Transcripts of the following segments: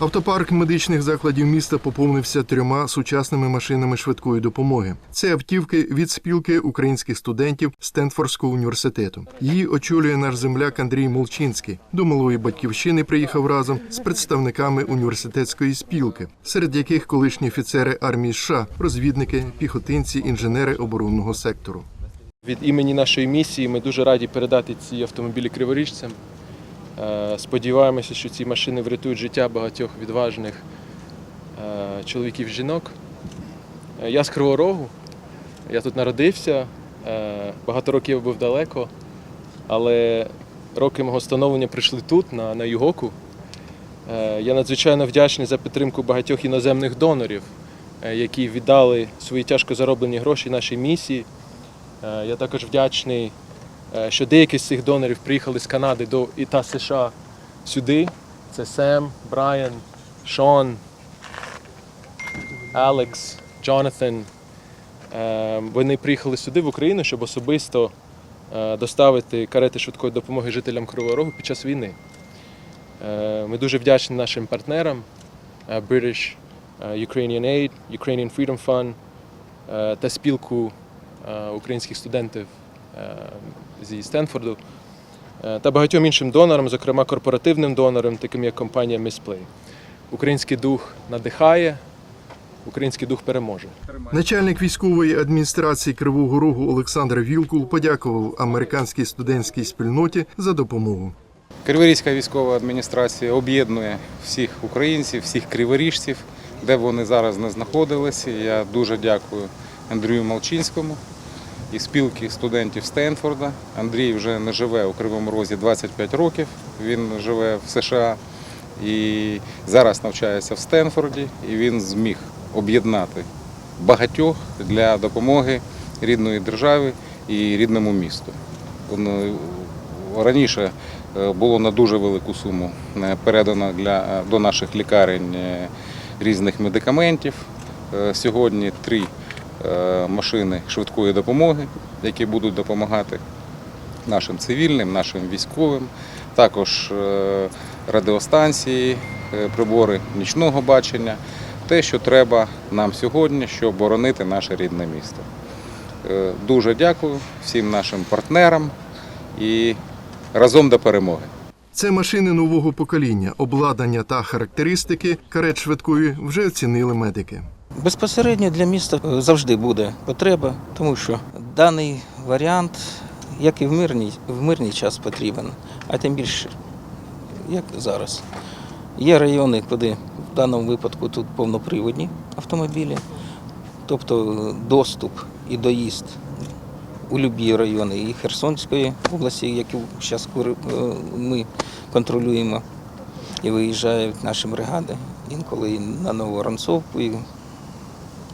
Автопарк медичних закладів міста поповнився трьома сучасними машинами швидкої допомоги. Це автівки від спілки українських студентів Стенфордського університету. Її очолює наш земляк Андрій Молчинський. До малої батьківщини приїхав разом з представниками університетської спілки, серед яких колишні офіцери армії США, розвідники, піхотинці, інженери оборонного сектору. Від імені нашої місії ми дуже раді передати ці автомобілі криворіжцям. Е, Сподіваємося, що ці машини врятують життя багатьох відважних е, чоловіків і жінок. Е, Я з Кривого Рогу, я тут народився, багато років був далеко, але роки мого становлення прийшли тут, на, на Югоку. Я надзвичайно вдячний за підтримку багатьох іноземних донорів, які віддали свої тяжко зароблені гроші нашій місії. Я також вдячний, що деякі з цих донорів приїхали з Канади до і та США сюди. Це Сем, Брайан, Шон, Алекс, Джонатhan. Е, Вони приїхали сюди в Україну, щоб особисто е, доставити карети швидкої допомоги жителям Кривого Рогу під час війни. Е, Ми дуже вдячні нашим партнерам е, British е, Ukrainian Aid, Ukrainian Freedom Fund е, та спілку е, українських студентів е, зі Стенфорду е, та багатьом іншим донорам, зокрема корпоративним донорам, таким як компанія Misplay. Український дух надихає, український дух переможе. Начальник військової адміністрації Кривого Рогу Олександр Вілкул подякував американській студентській спільноті за допомогу. Криворізька військова адміністрація об'єднує всіх українців, всіх криворіжців, де б вони зараз не знаходилися. Я дуже дякую Андрію Малчинському і спілки студентів Стенфорда. Андрій вже не живе у Кривому Розі 25 років. Він живе в США і зараз навчається в Стенфорді. І він зміг об'єднати багатьох для допомоги рідної держави і рідному місту. Раніше е, було на дуже велику суму е, передано для, до наших лікарень е, різних медикаментів. Е, Сьогодні три е, машини швидкої допомоги, які будуть допомагати нашим цивільним, нашим військовим, також е, радіостанції, е, прибори нічного бачення, те, що треба нам сьогодні, щоб боронити наше рідне місто. Е, Дуже дякую всім нашим партнерам і разом до перемоги. Це машини нового покоління, обладнання та характеристики карет швидкої вже оцінили медики. Безпосередньо для міста е, завжди буде потреба, тому що даний варіант, як і в мирний, в мирний час потрібен, а тим більше, як зараз. Є райони, куди в даному випадку тут повноприводні автомобілі, тобто е, доступ і доїзд у любі райони і Херсонської області, яку зараз ми контролюємо, і виїжджають наші бригади, інколи і на Новоронцовку,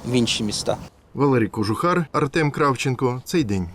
в інші міста. Валерій Кожухар, Артем Кравченко. Цей день.